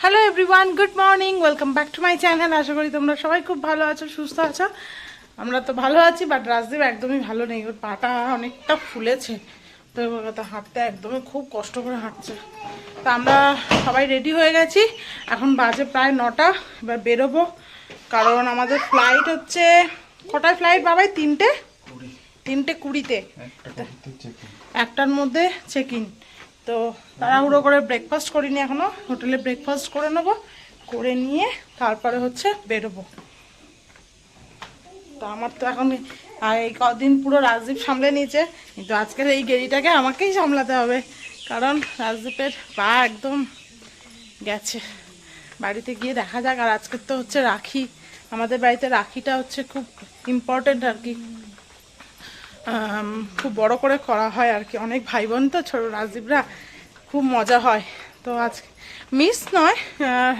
Hello everyone good morning welcome back to my channel আশা করি তোমরা সবাই খুব ভালো আছো সুস্থ আছো। আমরা তো ভালো আছি বাট রাজদীপ একদমই ভালো নেই। ওর পাটা অনেকটা ফুলেছে। তো কথা হাঁটতে একদমই খুব কষ্ট করে হাঁটছে। তো আমরা সবাই রেডি হয়ে গেছি। এখন বাজে প্রায় নটা। এবার বেরোবো। কারণ আমাদের ফ্লাইট হচ্ছে কটায় ফ্লাইট বাবাই তিনটে? তিনটে কুড়িতে। একটার মধ্যে চেক ইন তো তাড়াহুড়ো করে ব্রেকফাস্ট করিনি এখনও। হোটেলে ব্রেকফাস্ট করে নেব, করে নিয়ে তারপরে হচ্ছে বেরোবো। তো আমার তো এখন এই কদিন পুরো রাজদীপ সামলে নিয়েছে, কিন্তু আজকের এই গেরিটাকে আমাকেই সামলাতে হবে, কারণ রাজদীপের পা একদম গেছে। বাড়িতে গিয়ে দেখা যাক, আর আজকের তো হচ্ছে রাখি, আমাদের বাড়িতে রাখিটা হচ্ছে খুব ইম্পর্টেন্ট আর কি। খুব বড় করে করা হয় আর কি। অনেক ভাই বোন তো ছোট রাজদীপরা খুব মজা হয়। তো আজকে মিস নয়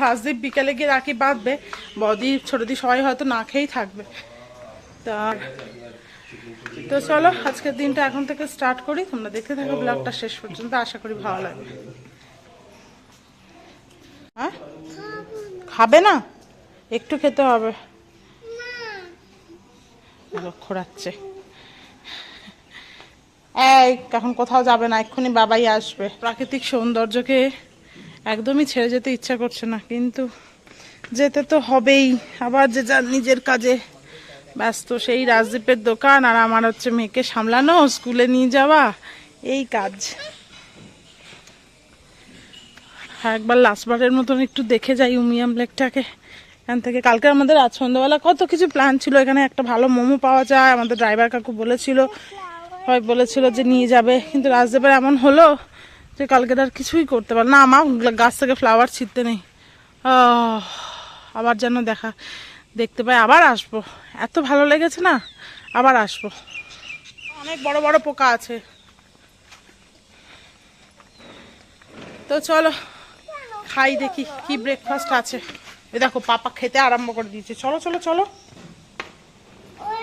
রাজদীপ বিকেলে গিয়ে রাখি বাঁধবে। বদি ছোটদি সবাই হয়তো না খেয়েই থাকবে। তার তো চলো আজকের দিনটা এখন থেকে স্টার্ট করি। তোমরা দেখতে থাকো ব্লগটা শেষ পর্যন্ত। আশা করি ভালো লাগবে। হ্যাঁ? খাবে না? একটু খেতে হবে। খোরাচ্ছে এই, এখন কোথাও যাবে না, এক্ষুনি বাবাই আসবে। প্রাকৃতিক সৌন্দর্যকে একদমই ছেড়ে যেতে ইচ্ছা করছে না, কিন্তু যেতে তো হবেই। আবার যে যার নিজের কাজে ব্যস্ত, সেই রাজদীপের দোকান আর আমার হচ্ছে মেয়েকে সামলানো, স্কুলে নিয়ে যাওয়া, এই কাজ। একবার লাস্টবারের মতন একটু দেখে যাই উমিয়াম লেকটাকে। এখান থেকে কালকে আমাদের আজ সন্ধ্যাবেলা কত কিছু প্ল্যান ছিল, এখানে একটা ভালো মোমো পাওয়া যায়, আমাদের ড্রাইভার কাকু বলেছিল সবাই বলেছিল যে নিয়ে যাবে, কিন্তু রাজদেবের এমন হলো যে কালকে আর কিছুই করতে পারল না আমার গাছ থেকে ফ্লাওয়ার ছিটতে নেই। আবার যেন দেখা, দেখতে পাই, আবার আসব। এত ভালো লেগেছে না, আবার আসব। অনেক বড় বড় পোকা আছে। তো চলো, খাই দেখি কি ব্রেকফাস্ট আছে। এ দেখো, পাপা খেতে আরম্ভ করে দিয়েছে। চলো চলো চলো।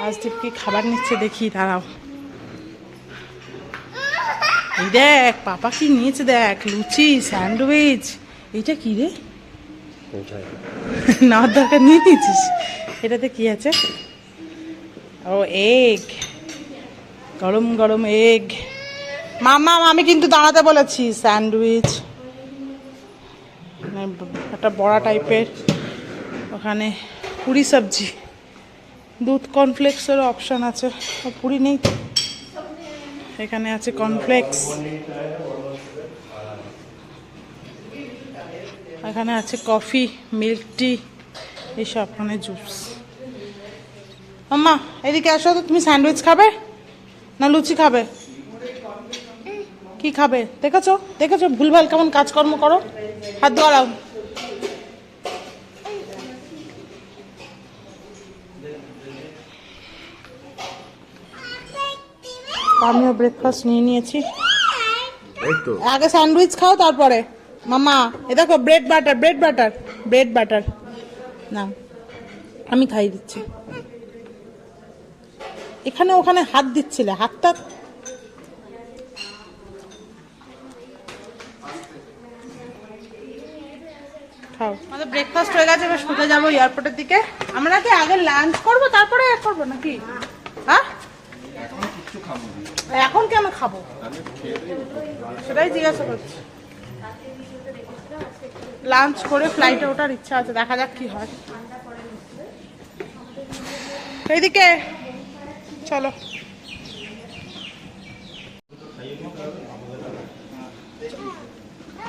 আজদীপ কি খাবার নিচ্ছে, দেখি, দাঁড়াও। এই দেখ পাপা কি নিয়েছে দেখ লুচি স্যান্ডউইচ। এইটা কি রে? নেওয়ার দরকার নিয়ে নিয়েছিস? এটাতে কি আছে? ও এগ গরম গরম এগ মামা আমি কিন্তু দাঁড়াতে বলেছি স্যান্ডউইচ। মানে একটা বড়া টাইপের। ওখানে পুরি সবজি। দুধ কর্নফ্লেক্সেরও অপশান আছে। ও, পুরি নেই। তো এখানে আছে কর্নফ্লেক্স এখানে আছে কফি, মিল্ক টি এইসব মানে জুস। আম্মা, এদিকে আসো তো, তুমি স্যান্ডউইচ খাবে? না লুচি খাবে? কি খাবে? দেখেছ? দেখেছ? ভুলভাল কেমন কাজকর্ম করো? হাত ধরাও আমিও ব্রেকফাস্ট নিয়ে নিয়েছি। আগে স্যান্ডউইচ খাও তারপরে। মামা এ দেখো bread butter bread butter bread butter না আমি খাই দিচ্ছি। এখানে ওখানে হাত দিচ্ছিলে হাতটা খাও। আমাদের ব্রেকফাস্ট হয়ে গেছে এবার শুতে যাব এয়ারপোর্টের দিকে। আমরা কি আগে লাঞ্চ করব তারপরে এ করব নাকি? হ্যাঁ? এখন কেন খাব? সেটাই জিজ্ঞাসা করছি। লাঞ্চ করে ফ্লাইটে ওঠার ইচ্ছা আছে, দেখা যাক কি হয়। এইদিকে, চলো।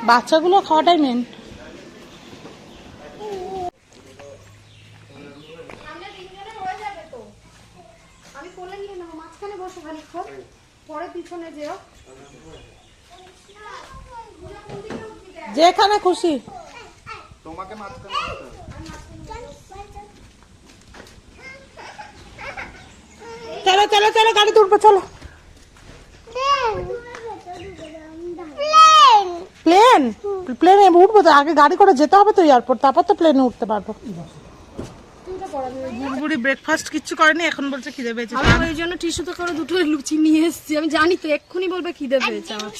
বাচ্চাগুলো খাওয়াটাই মেন আমি কোলে নিয়ে নেব মাঝখানে বসে খানিক্ষণ পরে পিছনে যেও যেখানে খুশি তোমাকে মাঝখানে চলো চলো চলো গাড়ি তুলবো চলো। প্লেন? প্লেনে উঠবো তো আগে গাড়ি করে যেতে হবে তো এয়ারপোর্ট তারপর তো প্লেনে উঠতে পারব। বুড়ি ব্রেকফাস্ট কিচ্ছু করেনি এখন বলছে খিদে পেয়েছে। আমি ওই জন্য টিস্যুতে করে দুটো লুচি নিয়ে এসেছি। আমি জানি তো এক্ষুনি বলবে খিদে পেয়েছে আমার।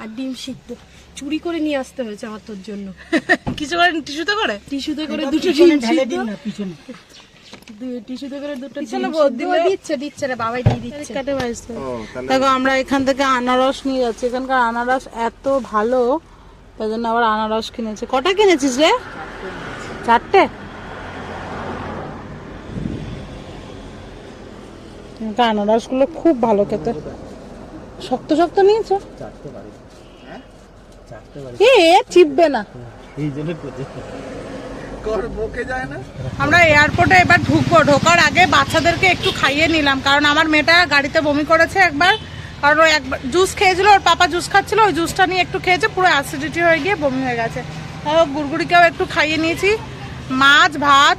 আর ডিম সিদ্ধ। চুরি করে নিয়ে আসতে হয়েছে আমার তোর জন্য। কিছু করে টিস্যুতে করে? টিস্যুতে করে দুটো ডিম টিস্যুতে করে দুটো পিছনে দিচ্ছে দিচ্ছে রে বাবাই দিয়ে দিচ্ছে। কাটে বাইছে দেখো আমরা এখান থেকে আনারস নিয়ে যাচ্ছি। এখানকার আনারস এত ভালো তাই জন্য আবার আনারস কিনেছি। কটা কিনেছিস রে? চারটে? এখানকার আনারসগুলো খুব ভালো খেতে। শক্ত শক্ত নিয়েছো? এ চিপবে না। কর বকে যায় না। আমরা এয়ারপোর্টে এবার ঢুকবো। ঢোকার আগে বাচ্চাদেরকে একটু খাইয়ে নিলাম। কারণ আমার মেয়েটা গাড়িতে বমি করেছে একবার। কারণ ও একবার জুস খেয়েছিল ওর পাপা জুস খাচ্ছিল ওই জুসটা নিয়ে একটু খেয়েছে পুরো অ্যাসিডিটি হয়ে গিয়ে বমি হয়ে গেছে। ও গুড়গুড়িকেও একটু খাইয়ে নিয়েছি। মাছ ভাত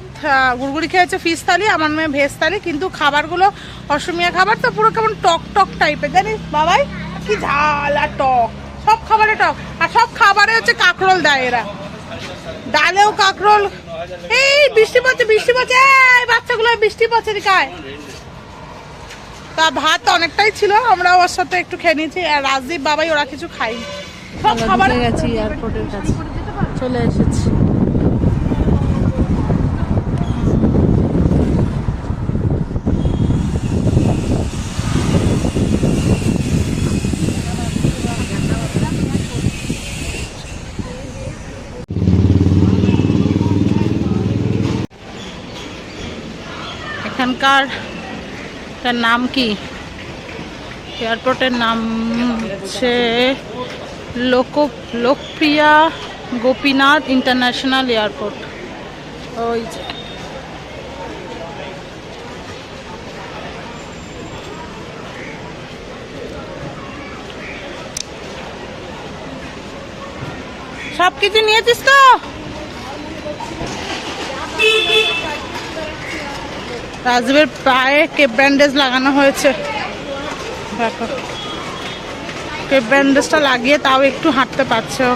গুড়গুড়ি খেয়েছে ফিস থালি আমার মেয়ে ভেজ থালি কিন্তু খাবারগুলো অসমিয়া খাবার তো পুরো কেমন টক টক টাইপের জানিস বাবাই কি ঝাল আর টক। সব খাবারে টক আর সব খাবারে হচ্ছে কাঁকরোল দেয় এরা। ডালেও কাঁকরোল। এই বৃষ্টি পড়ছে বৃষ্টি পড়ছে এই বাচ্চাগুলো বৃষ্টি পড়ছে দিকায় তা ভাত অনেকটাই ছিল আমরা ওর সাথে একটু খেয়ে নিয়েছি আর রাজদীপ বাবাই ওরা কিছু খাইনি সব খাবার গেছি এয়ারপোর্টের কাছে। চলে এসেছি। এখানকার তার নাম কি? এয়ারপোর্টের নাম হচ্ছে লোক, লোকপ্রিয়া গোপীনাথ ইন্টারন্যাশনাল এয়ারপোর্ট। ওই। সব কিছু নিয়েছিস তো? রাজীবের পায়ে কেপ ব্যান্ডেজ লাগানো হয়েছে। দেখো। কেপ ব্যান্ডেজটা লাগিয়ে তাও একটু হাঁটতে পারছে ও।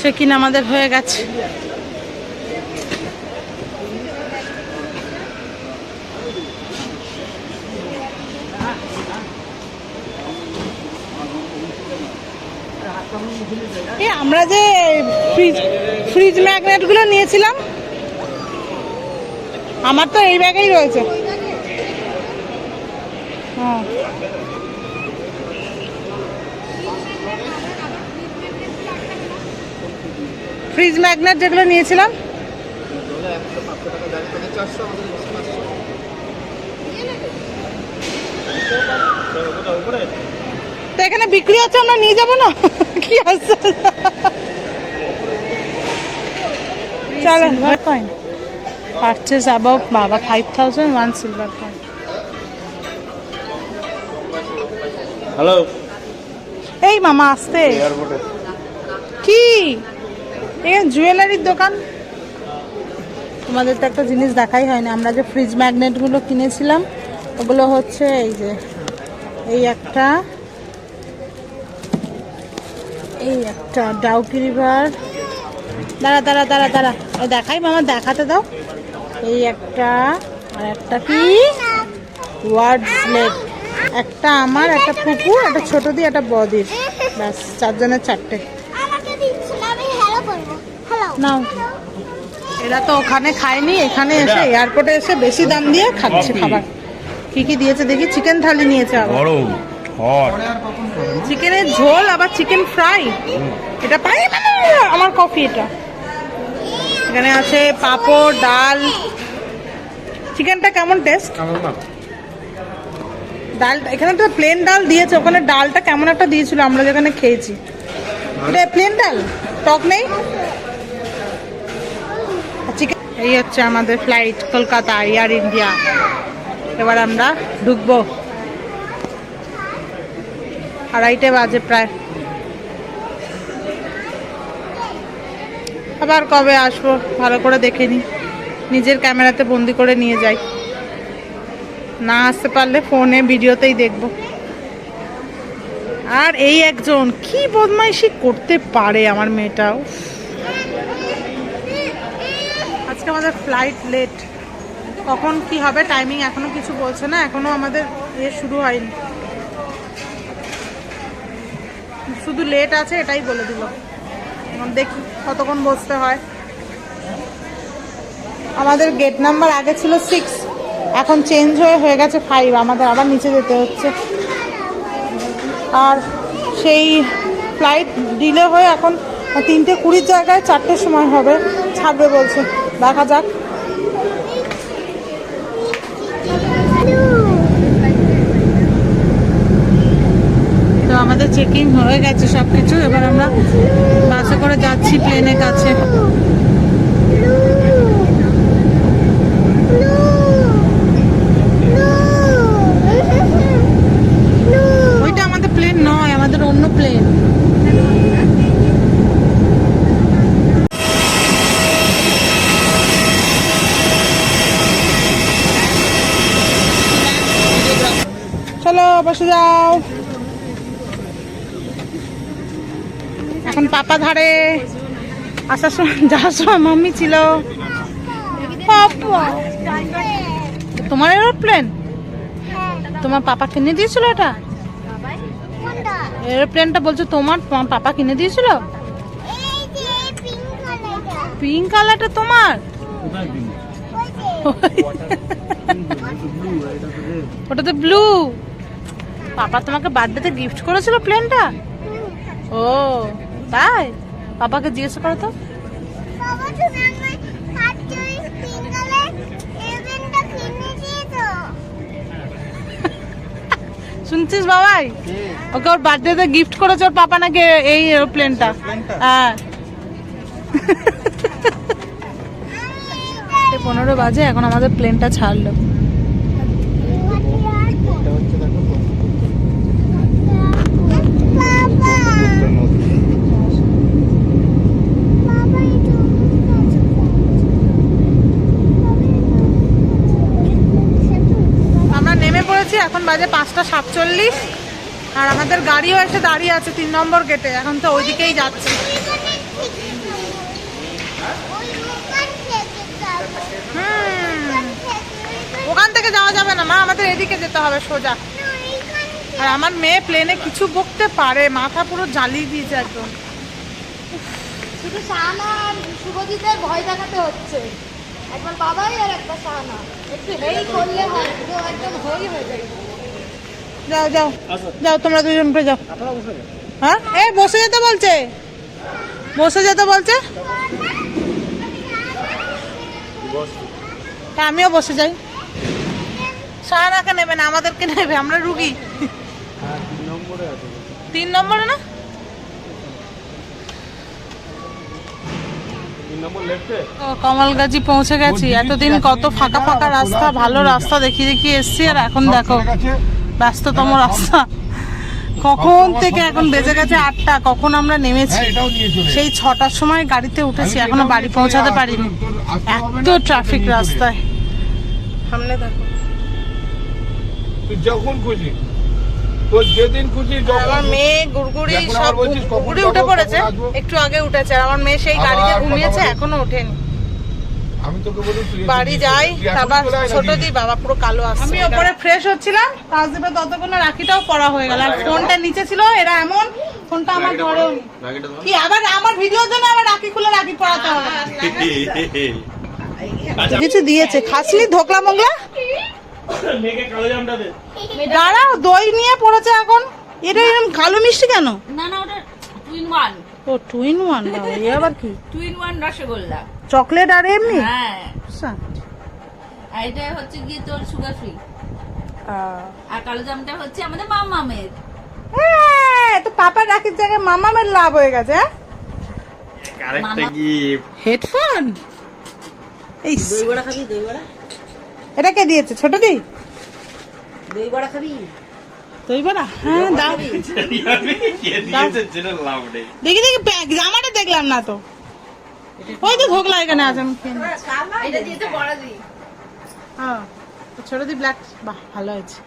চেকিন আমাদের হয়ে গেছে। এ আমরা যে ফ্রিজ ফ্রিজ ম্যাগনেটগুলো নিয়েছিলাম, আমার তো এই ব্যাগেই রয়েছে। হ্যাঁ। ফ্রিজ ম্যাগনেট যেগুলো নিয়েছিলাম। তো এখানে বিক্রি হচ্ছে, আমরা নিয়ে যাব না? চলো কয়েন পারচেস অ্যাবাউট বাবা five thousand one silver coin hello এই মামা আসতে এয়ারপোর্টে কি? এখানে জুয়েলারির দোকান? তোমাদের তো একটা জিনিস দেখাই হয়নি। আমরা যে ফ্রিজ ম্যাগনেটগুলো কিনেছিলাম ওগুলো হচ্ছে এই যে এই একটা। এই একটা ডাউকি রিভার। দাঁড়া দাঁড়া দাঁড়া দাঁড়া। দেখাই মামা দেখাতে দাও। এই একটা আর একটা কি? ওয়ার্ডস লেক একটা আমার একটা পুকুর একটা ছোট দিয়ে একটা বদির ব্যাস চারজনের চারটে। আমাকে দিচ্ছিল আমি হ্যালো করব। হ্যালো নাও। এরা তো ওখানে খায়নি এখানে এসে এয়ারপোর্টে এসে বেশি দাম দিয়ে খাচ্ছে খাবার। কি কি দিয়েছে দেখি? চিকেন থালি নিয়েছে আবার। গরম। চিকেনের ঝোল আবার চিকেন ফ্রাই। এটা পাই মানে আমার কফি এটা। এখানে আছে পাঁপড় ডাল। চিকেনটা কেমন টেস্ট ডাল এখানে তো প্লেন ডাল দিয়েছে ওখানে ডালটা কেমন একটা দিয়েছিল আমরা যেখানে খেয়েছি। এটা প্লেন ডাল? টক নেই? চিকেন এই হচ্ছে আমাদের ফ্লাইট কলকাতা এয়ার ইন্ডিয়া এবার আমরা ঢুকবো। আড়াইটে বাজে প্রায়। আবার কবে আসব? ভালো করে দেখে নি। নিজের ক্যামেরাতে বন্দি করে নিয়ে যাই। না আসতে পারলে ফোনে, ভিডিওতেই দেখব। আর এই একজন, কি বদমাইশি করতে পারে আমার মেয়েটাও আজকে আমাদের ফ্লাইট লেট কখন কি হবে? টাইমিং এখনও কিছু বলছে না। এখনও আমাদের ইয়ে শুরু হয়নি। শুধু লেট আছে, এটাই বলে দিল। দেখি কতক্ষণ বসতে হয়। আমাদের গেট নাম্বার আগে ছিল সিক্স এখন চেঞ্জ হয়ে হয়ে গেছে ফাইভ আমাদের আবার নিচে যেতে হচ্ছে। আর সেই ফ্লাইট ডিলে হয়ে এখন তিনটে কুড়ির জায়গায় চারটের সময় হবে, ছাড়বে বলছে। দেখা যাক। আমাদের চেকিং হয়ে গেছে সব কিছু এবার আমরা বাসে করে যাচ্ছি প্লেনের কাছে। ওইটা আমাদের প্লেন নয়, আমাদের অন্য প্লেন চলো, বসে যাও। এখন পাপা ধারে আসার সময় যাওয়ার সময় মাম্মি ছিল। তোমার এরোপ্লেন? তোমার পাপা কিনে দিয়েছিল এটা? এরোপ্লেনটা বলছো তোমার তোমার পাপা কিনে দিয়েছিল? পিঙ্ক কালারটা তোমার? ওটা তো ব্লু। পাপা তোমাকে বার্থডেতে গিফট করেছিল প্লেনটা? ও। তাই? পাপাকে জিজ্ঞেস করো তো। শুনছিস বাবাই? ওকে ওর বার্থডেতে গিফট করেছে ওর পাপা নাকি এই এরোপ্লেনটা হ্যাঁ। পনেরো বাজে এখন আমাদের প্লেনটা ছাড়লো আমরা নেমে পড়েছি এখন বাজে পাঁচটা সাতচল্লিশ আর আমাদের গাড়িও এসে দাঁড়িয়ে আছে তিন নম্বর গেটে, এখন তো ওইদিকেই যাচ্ছে। ওখান থেকে যাওয়া যাবে না, মা, আমাদের এদিকে যেতে হবে সোজা। আর আমার মেয়ে প্লেনে কিছু বকতে পারে, মাথা পুরো জ্বালিয়ে দিয়েছে একদম। শুধু শাহানা আর শুভজিতের ভয় দেখাতে হচ্ছে। একবার বাবাই আর একটা শাহানা। একটু হেই করলে একদম হই হয়ে যায় যাও যাও। যাও, তোমরা দুজন করে যাও। হ্যাঁ? এই, বসে যেতে বলছে। বসে যেতে বলছে? আমিও বসে যাই। সাহানাকে নেবে না, আমাদেরকে নেবে, আমরা রুগী। তিন নম্বরে না? কমলগাজি পৌঁছে গেছি। এতদিন কত ফাঁকা ফাঁকা রাস্তা, ভালো রাস্তা দেখিয়ে দেখিয়ে এসছি, আর এখন দেখো। ব্যস্ততম রাস্তা। কখন থেকে এখন বেজে গেছে আটটা কখন আমরা নেমেছি? সেই ছটার সময় গাড়িতে উঠেছি এখনও বাড়ি পৌঁছাতে পারিনি। এত ট্রাফিক রাস্তায়। সামনে দেখো। যখন খুশি। আমার মেয়ে গুড়গুড়ি সব গুড়গুড়ি উঠে পড়েছে? একটু আগে উঠেছে। আর আমার মেয়ে সেই গাড়িতে ঘুমিয়েছে এখনও ওঠেনি। বাড়ি যাই তারপর ছোট দি বাবা পুরো কালো আসছে। আমি ওপরে ফ্রেশ হচ্ছিলাম রাজদীপে ততক্ষণে রাখিটাও পড়া হয়ে গেল। আর ফোনটা নিচে ছিল এরা এমন ফোনটা আমার ঘরেও কি আবার আমার ভিডিওর জন্য আবার রাখি খুলে রাখি পড়াতে হবে। কিছু দিয়েছে খাসলি ধোকলা মোগলা? দাঁড়াও দই নিয়ে পড়েছে এখন। এটা এরকম কালো মিষ্টি কেন? না না ওটা টুইন ওয়ান ও টু ইন ওয়ান এ আবার কি? Twin one rasgulla. চকলেট আর এমনি? হ্যাঁ। আচ্ছা। আর এটা হচ্ছে গিয়ে তোর সুগার ফ্রি আর কালো জামটা হচ্ছে আমাদের মামামের। এই, তো পাপা রাখির জায়গায় মামামের লাভ হয়ে গেছে হ্যাঁ? আরেকটা gift। হেডফোন? এই দই বড়া খাবি? দই বড়া? এটা কে দিয়েছে ছোট দি? দই বড়া খাবি? বড়া? হ্যাঁ দাও। দেখি দেখি জামাটা দেখলাম না তো। ওই তো ধোকলা এখানে আছে আমি খেয়ে হ্যাঁ তো ছোট দি ব্ল্যাক বাহ ভালো হয়েছে।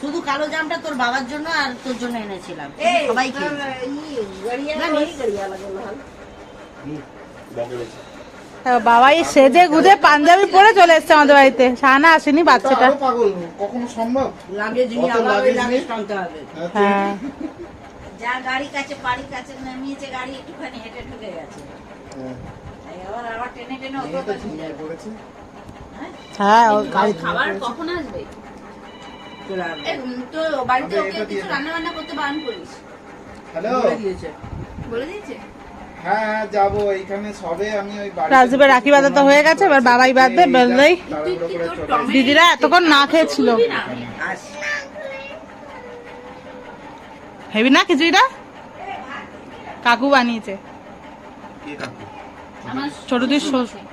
শুধু কালো জামটা তোর বাবার জন্য আর তোর জন্য এনেছিলাম। সবাই। বাবাই সেজে গুজে পাঞ্জাবি পরে চলে এসছে আমাদের বাড়িতে। সাহানা আসেনি বাচ্চাটা। কখনো সম্ভব? লাগেজ লাগেজ নিয়ে? টানতে হবে। হ্যাঁ। যা গাড়ি কাছে বাড়ির কাছে নামিয়েছে গাড়ি একটুখানি হেঁটে ঢুকে গেছে। আবার আবার টেনে টেনে হ্যাঁ? খাবার কখন আসবে? চলে আসবে। এই, উম, তো বাড়িতে ওকে কিছু রান্না বান্না করতে বারণ করিস। হ্যালো? বলে দিয়েছে। হ্যাঁ হ্যাঁ যাব। এইখানে সবে আমি ওই রাজদীপের রাখি বাঁধা তো হয়ে গেছে এবার বাবাই বাঁধবে দিদিরা এতক্ষণ না খেয়েছিল? আস। হেবি না খিচুড়িটা? কাকু বানিয়েছে। কে কাকু? আমার ছোট দিদির শ্বশুর। শ্বশুর।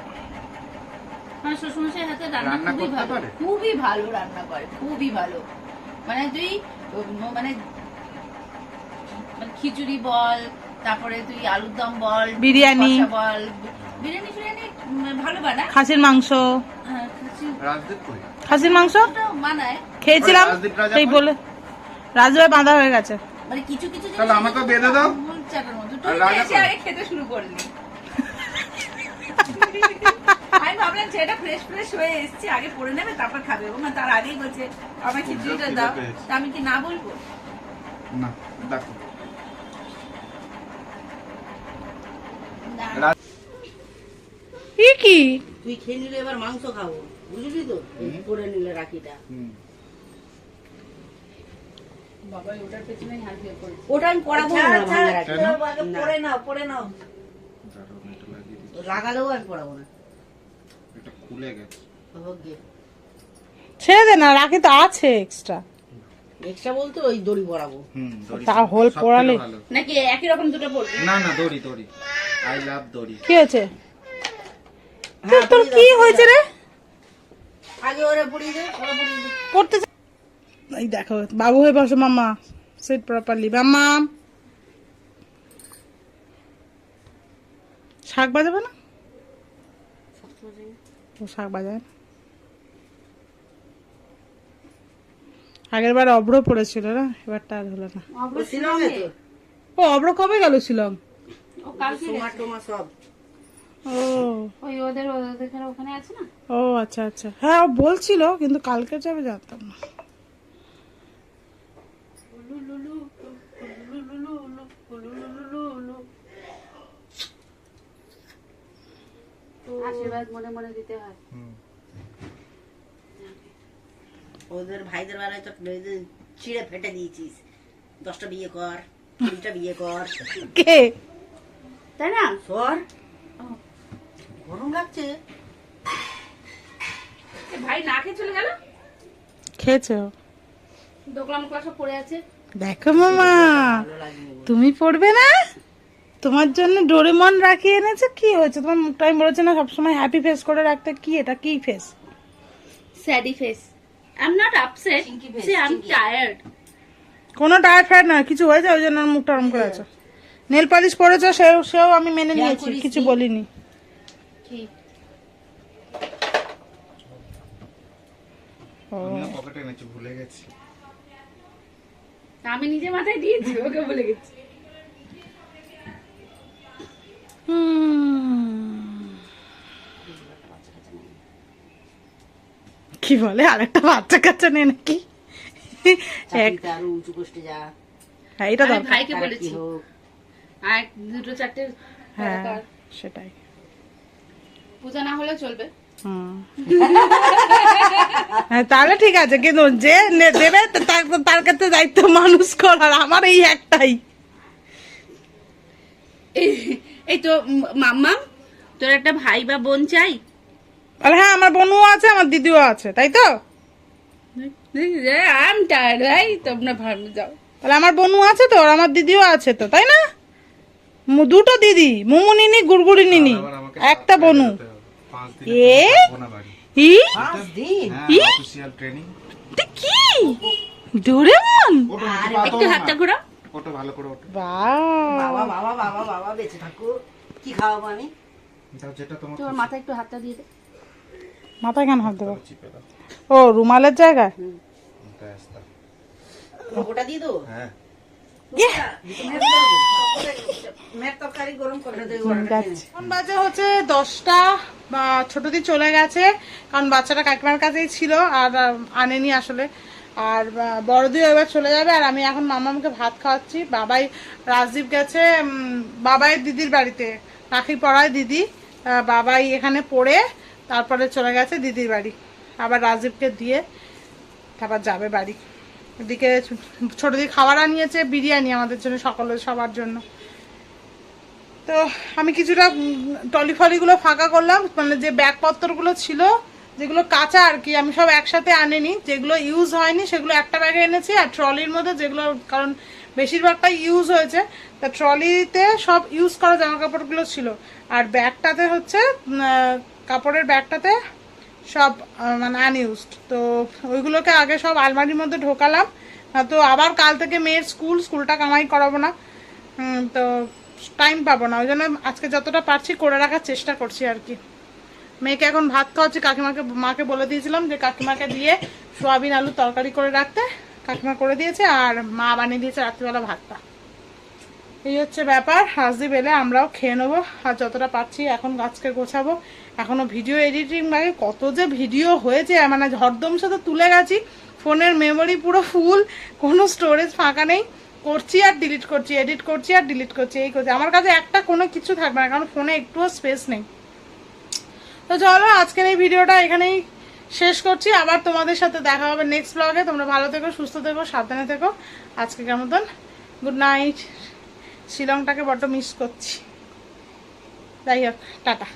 আমার শ্বশুরমশাই হাতে রান্না রান্না খুবই ভালো। খুবই ভালো রান্না করে খুবই ভালো। মানে তুই মানে মানে খিচুড়ি বল তারপরে তুই আলুর দম বল বিরিয়ানি। কষা বল বিরিয়ানি ফিরিয়ানি ভালো বানায়। খাসির মাংস। হ্যাঁ, খিচুড়ি রাজদীপ কই? খাসির মাংস? বানায়। খেয়েছিলাম রাজা সেই বলে। রাজদীপের বাঁধা হয়ে গেছে। মানে কিছু কিছু জিনিস তাহলে আমাকে বেঁধে দাও। চাটার মতো তুই এসে আগে খেতে শুরু করলি। আমি ভাবলাম ছেলেটা ফ্রেশ ফ্রেশ হয়ে এসছে আগে পড়ে নেবে তারপর খাবে। ও না তার আগেই বলছে আমার খিচুড়িটা দাও। তা আমি কি না বলব? না দেখো। কি? তুই খেয়ে নিলে এবার মাংস খাব বুঝলি তো? করে নিলে রাখিটা হুম। বাবা ওটার পেছনেই হাত দিয়ে পড়েছে ওটা আমি পড়াবো না। পড়ে নাও। লাগালেও আমি পড়াবো না। এটা খুলে গেছে। ছেড়ে দে না রাখি তো আছে এক্সট্রা এক্সট্রা বলতে ওই দড়ি পড়াবো তা হোল। নাকি একই রকম দুটো পড়বে? না না দড়ি দড়ি। আই লাভ দড়ি। কি হয়েছে? হ্যাঁ, তোর কি হয়েছে রে? আগে ওরা পড়িয়ে দে ওরা পড়িয়ে দে। পড়তে এই দেখো বাবু হয়ে বসো মাম্মা। সিট প্রপারলি মাম্মা। শাক বাজাবে না? ও শাক বাজায় না। আগের বার অভ্র পড়েছিল না? এবারটা আর হলো না। ও শিলংয়ে তো ও অভ্র কবে গেল শিলং? ও কালকে সব। ও। ওই ওদের ওদের ওখানে আছে না? ও আচ্ছা আচ্ছা। হ্যাঁ ও বলছিল কিন্তু কালকে যাবে জানতাম না। আশীর্বাদ মনে মনে দিতে হয়। ওদের ভাইদের বেলায় তো ফেটে দিয়েছিস। দশটা বিয়ে কর কুড়িটা বিয়ে কর। কে? তাই না? সর। গরম লাগছে। ভাই না খেয়ে চলে গেল? খেয়েছে ও। দোকলা সব পড়ে আছে। দেখো মামা তুমি পড়বে না? তোমার জন্য ডোরেমন রাখিয়ে এনেছে কি হয়েছে? তোমার মুখটা আমি বলেছি না সবসময় হ্যাপি ফেস করে রাখতে কি এটা কি face sady face I am not upset see I am tired কোনো টায়ার ফায়ার না কিছু হয়েছে ওই জন্য মুখটা ওরম করে আছে। নেল পালিশ পরেছো সেও সেও আমি মেনে নিয়েছি কিছু বলিনি। ঠিক ও পকেটে এনেছি ভুলে গেছি। আমি নিজে মাথায় দিয়েছি ওকে বলে গেছি। হুম। কি বলে? আরেকটা বাচ্চা কাচ্চা নেই নাকি? এক আরও উঁচু পোস্টে যা। হ্যাঁ এটা দরকার। ভাইকে বলেছি। আর দুটো চারটে হ্যাঁ সেটাই। পূজা না হলেও চলবে। তাহলে ঠিক আছে কিন্তু যে নে- দেবে তার- তার কাছে দায়িত্ব মানুষ করার আমার এই একটাই। এই- তো মাম্মা তোর একটা ভাই বা বোন চাই? তাহলে হ্যাঁ আমার বোনও আছে আমার দিদিও আছে তাই তো? আম টায়ার্ড ভাই তোমরা ভালো যাও। তাহলে আমার বোনও আছে তো আর আমার দিদিও আছে তো তাই না? দুটো দিদি মুমু নিনি গুড়গুড়ি নিনি একটা বনু এ? ই? হ্যাঁ অফিসিয়াল ট্রেনিং কি? ডোরেমন একটু পা একটু তোলো হাতটা না। ঘুরো ভালো করে ওটো। বাবা বাবা বাবা বাবা বেঁচে থাকো। কি খাওয়াবো আমি? দাও যেটা তোমার তোর মাথায় একটু হাতটা দিয়ে দে। মাথায় কেন হাত দেবো? ও রুমালের দাও। ওটা দিয়ে দেবো হ্যাঁ। বাজে হচ্ছে দশটা বা ছোট দি চলে গেছে কারণ বাচ্চাটা কাকিমার কাছেই ছিল আর আনেনি আসলে। আর আহ, বড় দিও এবার চলে যাবে আর আমি এখন মামামকে ভাত খাওয়াচ্ছি। বাবাই রাজদীপ গেছে বাবাই দিদির বাড়িতে রাখি পড়ায় দিদি বাবাই এখানে পড়ে তারপরে চলে গেছে দিদির বাড়ি। আবার রাজদীপকে দিয়ে তারপর যাবে বাড়ি। এদিকে ছোট দিদি খাবার আনিয়েছে, বিরিয়ানি আমাদের জন্য, সকলের সবার জন্য। তো আমি কিছুটা টলি ফলিগুলো ফাঁকা করলাম মানে যে ব্যাগপত্রগুলো ছিল, যেগুলো কাঁচা আর কি, আমি সব একসাথে আনিনি। যেগুলো ইউজ হয়নি, সেগুলো একটা ব্যাগে এনেছি, আর ট্রলির মধ্যে যেগুলো, কারণ বেশিরভাগটা ইউজ হয়েছে, তা ট্রলিতে সব ইউজ করা জামা কাপড়গুলো ছিল। আর ব্যাগটাতে হচ্ছে কাপড়ের ব্যাগটাতে সব মানে আনইউজড তো ওইগুলোকে আগে সব আলমারির মধ্যে ঢোকালাম। তো আবার কাল থেকে মেয়ের স্কুল, স্কুলটা কামাই করাবো না। তো টাইম পাবো না। ওই জন্য আজকে যতটা পারছি করে রাখার চেষ্টা করছি আর কি। মেয়েকে এখন ভাত খাওয়াচ্ছি, কাকিমাকে, মাকে বলে দিয়েছিলাম যে কাকিমাকে দিয়ে সোয়াবিন, আলু তরকারি করে রাখতে। কাকিমা করে দিয়েছে আর মা বানিয়ে দিয়েছে রাত্রিবেলা ভাতটা। এই হচ্ছে ব্যাপার হাজদি বেলে আমরাও খেয়ে নেব। আর যতটা পারছি এখন গাছকে গোছাবো। এখনও ভিডিও এডিটিং লাগে কত যে ভিডিও হয়েছে মানে হরদম সাথে তুলে গেছি। ফোনের মেমোরি পুরো ফুল কোনো স্টোরেজ ফাঁকা নেই। করছি আর ডিলিট করছি এডিট করছি আর ডিলিট করছি, এই করছি। আমার কাছে একটা কোনো কিছু থাকবে না, কারণ ফোনে একটুও স্পেস নেই। তো চলো, আজকের এই ভিডিওটা এখানেই শেষ করছি। আবার তোমাদের সাথে দেখা হবে নেক্সট ব্লগে তোমরা ভালো থেকো, সুস্থ থেকো, সাবধানে থেকো। আজকে কেমন গুড নাইট শিলংটাকে বড্ড মিস করছি। যাই হোক টাটা।